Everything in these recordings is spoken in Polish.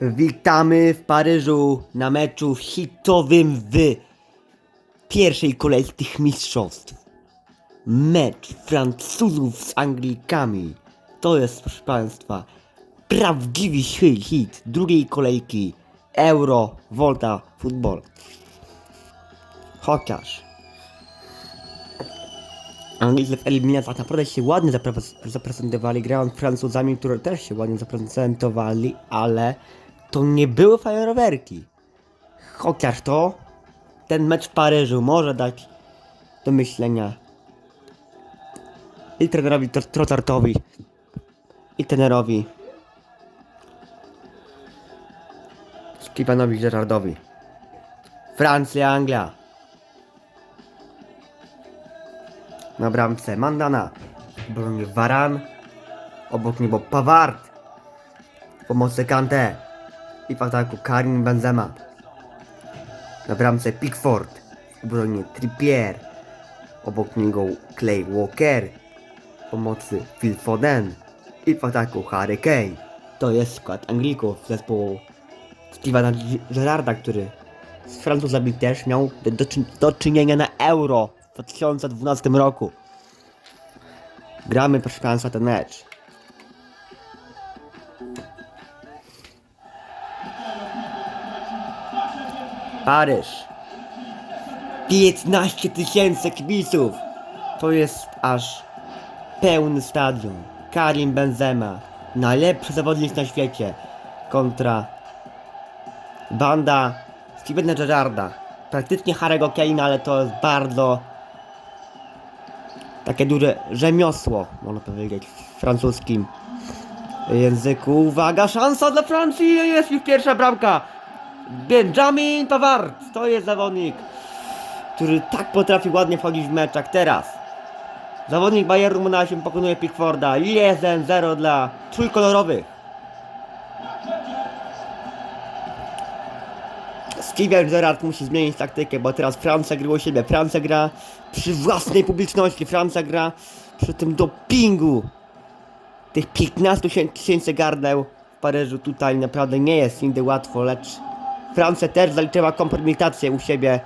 Witamy w Paryżu na meczu hitowym w pierwszej kolejce tych mistrzostw. Mecz Francuzów z Anglikami. To jest, proszę Państwa, prawdziwy hit, drugiej kolejki Euro Volta Football. Chociaż Anglicy w eliminacjach naprawdę się ładnie zapre- zaprezentowali, grając z Francuzami, które też się ładnie zaprezentowali, ale to nie były fajerwerki. Chociaż to, ten mecz w Paryżu może dać do myślenia i trenerowi Tr- Trotartowi, i trenerowi Skipanowi Gerardowi. Francja, Anglia. Na bramce Mandana. Broni Varan. Obok niego Pavard. Pomocy Kante. I w ataku Karim Benzema. Na bramce Pickford. W obronie Trippier. Obok niego Clay Walker. Pomocy Phil Foden. I w ataku Harry Kane. To jest skład Anglików zespołu Stevena Gerarda, który z Francuzami też miał do, do, czyn- do czynienia na Euro w 2012 roku. Gramy, proszę Państwa, ten mecz. Paryż. 15 tysięcy kibiców. To jest aż pełny stadion. Karim Benzema. Najlepszy zawodnik na świecie. Kontra banda Stevena Gerrarda. Praktycznie Harry'ego Kane'a, ale to jest bardzo takie duże rzemiosło, można powiedzieć, w francuskim języku. Uwaga, szansa dla Francji! Jest już pierwsza bramka! Benjamin Pavard! To jest zawodnik, który tak potrafi ładnie wchodzić w meczach. Teraz zawodnik Bayernu Monachium pokonuje Pickforda. 1-0 dla trójkolorowych. Steven Gerrard musi zmienić taktykę, bo teraz Francja gryło siebie. Francja gra przy własnej publiczności. Francja gra przy tym dopingu. Tych 15 tysię- tysięcy gardeł w Paryżu tutaj naprawdę nie jest nigdy łatwo, lecz Francja też zaliczyła kompromitację u siebie.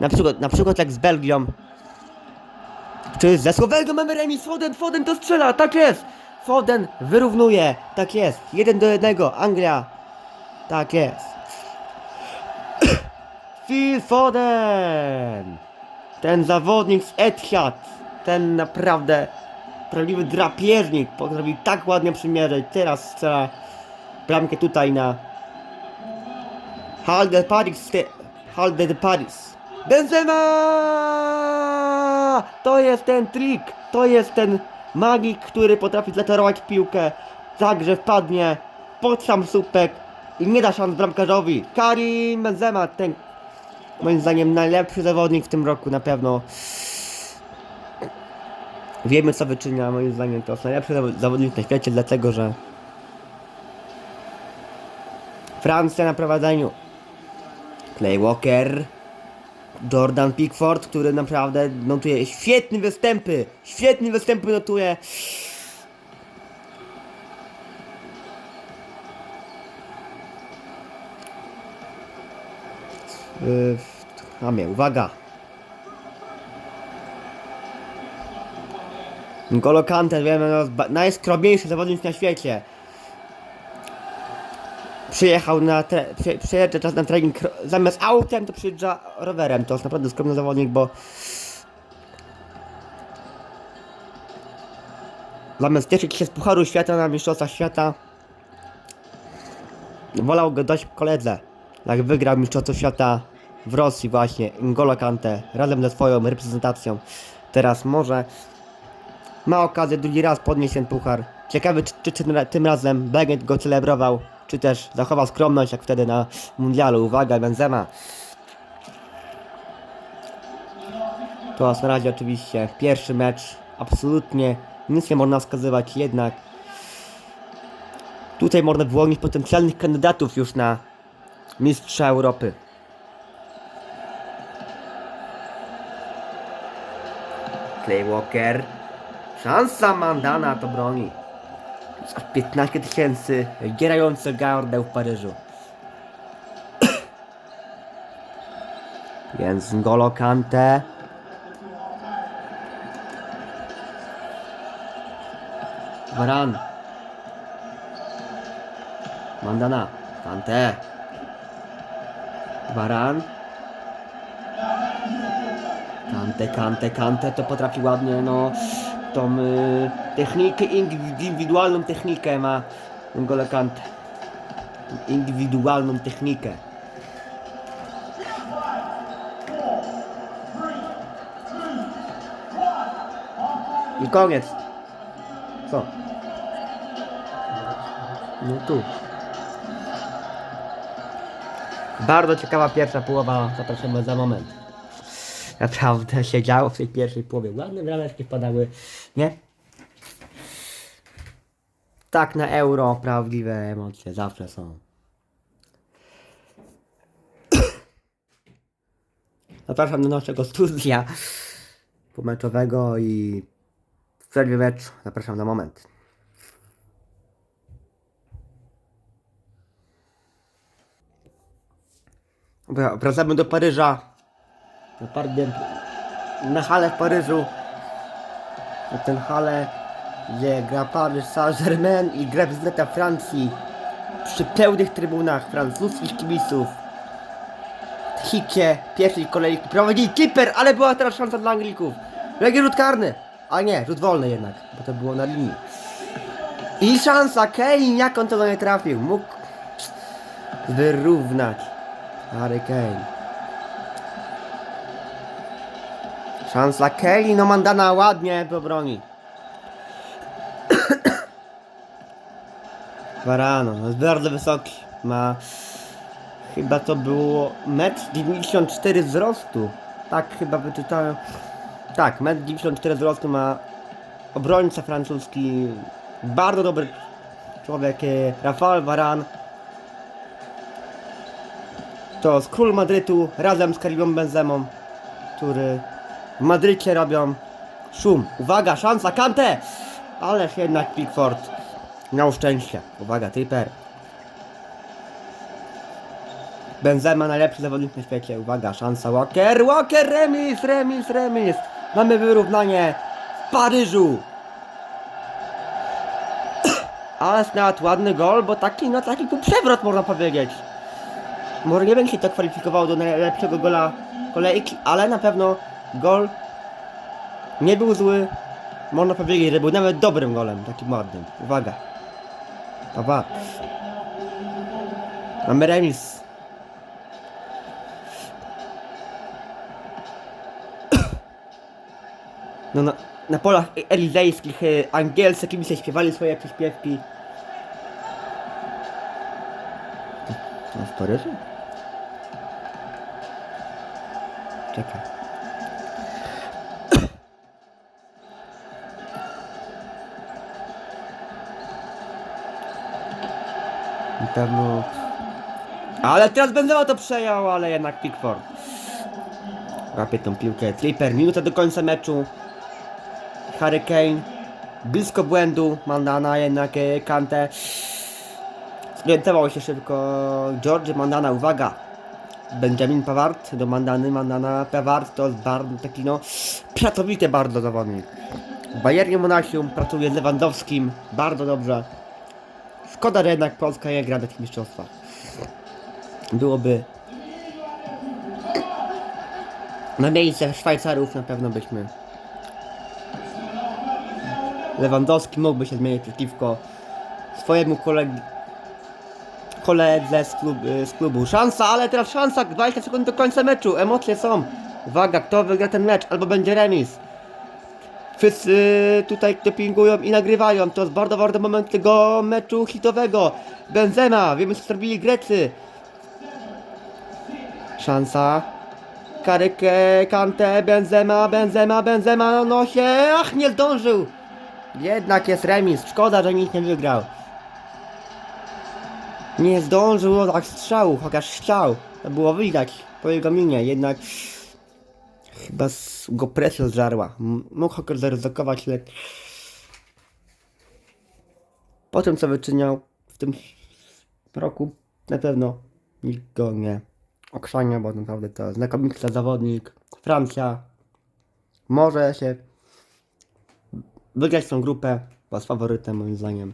Na przykład, na przykład jak z Belgią. Czy ze Słowenką mamy remis? Foden, Foden to strzela, tak jest! Foden wyrównuje, tak jest. Jeden do jednego, Anglia. Tak jest. Phil Foden! Ten zawodnik z Etihad, ten naprawdę prawdziwy drapieżnik, potrafi tak ładnie przymierzyć. Teraz strzela bramkę tutaj na Hal de Paris, te- Hal de Paris. Benzema! To jest ten trik, to jest ten magik, który potrafi zlatarować piłkę, tak, że wpadnie pod sam słupek i nie da szans bramkarzowi. Karim Benzema, ten moim zdaniem najlepszy zawodnik w tym roku na pewno. Wiemy co wyczynia, moim zdaniem to jest najlepszy zawo- zawodnik na świecie, dlatego że Francja na prowadzeniu. Clay Walker, Jordan Pickford, który naprawdę notuje świetne występy, świetne występy notuje. Yy, Hamie, uwaga. N'Golo Kante, wiemy, no, najskromniejszy zawodnik na świecie. Przyjechał na tre- przy, przyjeżdża czas na trening zamiast autem to przyjeżdża rowerem. To jest naprawdę skromny zawodnik, bo zamiast cieszyć się z Pucharu Świata na Mistrzostwach Świata wolał go dać koledze. Jak wygrał Mistrzostwo Świata w Rosji właśnie N'Golo Kante razem ze swoją reprezentacją. Teraz może ma okazję drugi raz podnieść ten puchar. Ciekawy czy, czy, czy tym razem Begent go celebrował, czy też zachował skromność jak wtedy na mundialu. Uwaga, Benzema. To na razie oczywiście pierwszy mecz. Absolutnie nic nie można wskazywać, jednak tutaj można wyłonić potencjalnych kandydatów już na mistrza Europy. Clay Walker. Szansa Mandana to broni z 15 tysięcy gierających gardeł w Paryżu. Więc Ngolo Kante. Varan. Mandana. Kante. Varan. Kante, kante, kante. To potrafi ładnie, no tą y, technikę, indywidualną technikę ma N'Golo Kante. Indywidualną technikę. I koniec. Co? No tu. Bardzo ciekawa pierwsza połowa, zapraszamy za moment. Naprawdę się działo w tej pierwszej połowie. Ładne brameczki wpadały, nie? Tak na euro prawdziwe emocje zawsze są. Zapraszam do naszego studia pomeczowego i w przerwie zapraszam na moment. Wracamy do Paryża. Na, pardę, na halę w Paryżu. Na tę halę, gdzie gra Paryż Saint-Germain i gra wizyta Francji. Przy pełnych trybunach francuskich kibiców. Hicie pierwszej kolejki prowadzi Kipper, ale była teraz szansa dla Anglików. Jaki rzut karny? A nie, rzut wolny jednak, bo to było na linii. I szansa, Kane, jak on to do nie trafił? Mógł wyrównać. Harry Kane. Szansa Kane, no Mandana ładnie do broni. Varano, no jest bardzo wysoki. Ma chyba to było metr 94 wzrostu. Tak chyba wyczytałem. Tak, metr 94 wzrostu ma obrońca francuski. Bardzo dobry człowiek, e, Rafael Varane. To z król Madrytu razem z Karimem Benzemą, który w Madrycie robią szum. Uwaga, szansa, Kante! Ależ jednak Pickford miał szczęście. Uwaga, Tripper. Benzema najlepszy zawodnik na świecie. Uwaga, szansa Walker. Walker, remis, remis, remis. Mamy wyrównanie w Paryżu. Ale nawet ładny gol, bo taki, no taki był przewrot można powiedzieć. Może nie będzie się to kwalifikowało do najlepszego gola kolejki, ale na pewno gol nie był zły. Można powiedzieć, że był nawet dobrym golem, takim ładnym. Uwaga. Papa. Mamy remis. No na, na polach elizejskich e, angielscy kibice śpiewali swoje przyśpiewki. No w Paryżu? Czekaj. Na pewno... Ale teraz Benzema to przejął, ale jednak Pickford. Łapie tą piłkę. Tripper, minuta do końca meczu. Harry Kane. Blisko błędu. Mandana jednak e, Kante. Zorientował się szybko George Mandana, uwaga! Benjamin Pavard do Mandany, Mandana Pavard to jest bardzo taki no pracowity bardzo zawodnik. W Bayernie Monachium pracuje z Lewandowskim bardzo dobrze. Szkoda, że jednak Polska nie gra w takich mistrzostwach. Byłoby na miejsce Szwajcarów na pewno byśmy Lewandowski mógłby się zmienić przeciwko swojemu kolegi koledze z, klub, z klubu. Szansa, ale teraz szansa, 20 sekund do końca meczu, emocje są. Uwaga, kto wygra ten mecz, albo będzie remis. Wszyscy tutaj dopingują i nagrywają, to jest bardzo ważny moment tego meczu hitowego. Benzema, wiemy co zrobili Grecy. Szansa. Karykę, Kante, Benzema, Benzema, Benzema na nosie, ach nie zdążył. Jednak jest remis, szkoda, że nikt nie wygrał. Nie zdążył oddać strzału, chociaż chciał. To było widać po jego minie, jednak chyba z- go presja zżarła. Mógł chociaż zaryzykować, ale po tym co wyczyniał w tym roku na pewno nikt go nie okrzania, bo naprawdę to znakomity zawodnik. Francja może się wygrać tą grupę, bo jest faworytem moim zdaniem.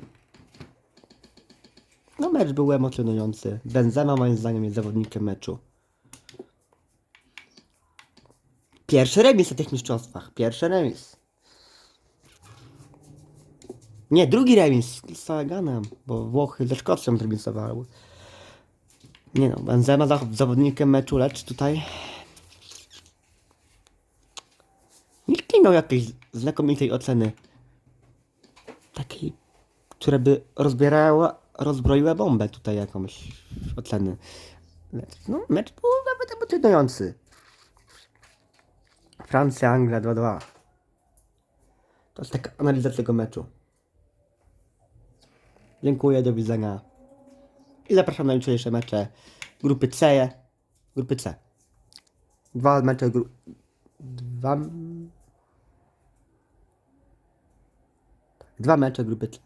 No mecz był emocjonujący. Benzema moim zdaniem jest zawodnikiem meczu. Pierwszy remis na tych mistrzostwach. Pierwszy remis. Nie, drugi remis z Salaganem, bo Włochy ze Szkocją remisowały. Nie no, Benzema za- zawodnikiem meczu, lecz tutaj nikt nie miał jakiejś znakomitej oceny. Takiej, która by rozbierała, rozbroiła bombę tutaj jakąś oceny. No, mecz był nawet emocjonujący. Francja, Anglia 2-2. To jest taka analiza tego meczu. Dziękuję, do widzenia. I zapraszam na jutrzejsze mecze grupy C. Grupy C. Dwa mecze gru... Dwa... Dwa mecze grupy C.